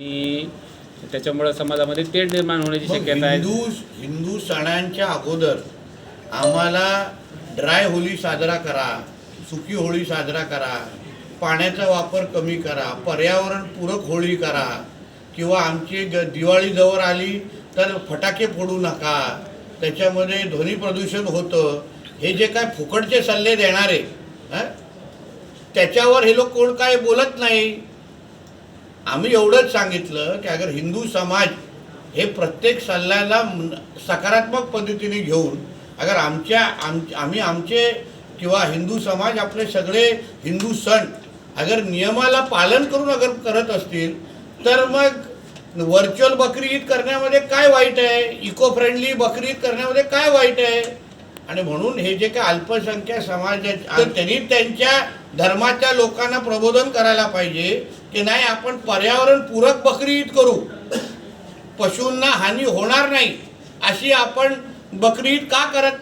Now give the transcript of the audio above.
आणि त्याच्यामुळं समाजामध्ये तेढ निर्माण होण्याची शक्यता आहे हिंदू हिंदू सणांच्या अगोदर आम्हाला ड्राय होळी साजरा करा सुकी होळी साजरा करा पाण्याचा वापर कमी करा पर्यावरणपूरक होळी करा किंवा आमची ग दिवाळी जवळ आली तर फटाके फोडू नका त्याच्यामध्ये ध्वनी प्रदूषण होतं हे जे काय फुकटचे सल्ले देणारे? त्याच्यावर हे लोक कोण काय बोलत नाही आम्ही एवढंच सांगितलं की अगर हिंदू समाज हे प्रत्येक सल्ल्याला सकारात्मक पद्धतीने घेऊन अगर आमच्या आम आम्ही आमचे किंवा हिंदू समाज आपले सगळे हिंदू सण अगर नियमाला पालन करून अगर करत असतील तर मग व्हर्च्युअल बकरी ईद करण्यामध्ये काय वाईट आहे? इको फ्रेंडली बकरी ईद करण्यामध्ये काय वाईट आहे? आणि म्हणून हे जे काय अल्पसंख्याक समाज आहेत त्यांनी त्यांच्या धर्माच्या लोकांना प्रबोधन करायला पाहिजे की नाही आपण पर्यावरणपूरक बकरी ईद करू. पशूंना हानी होणार नाही. अशी आपण बकरी ईद का करत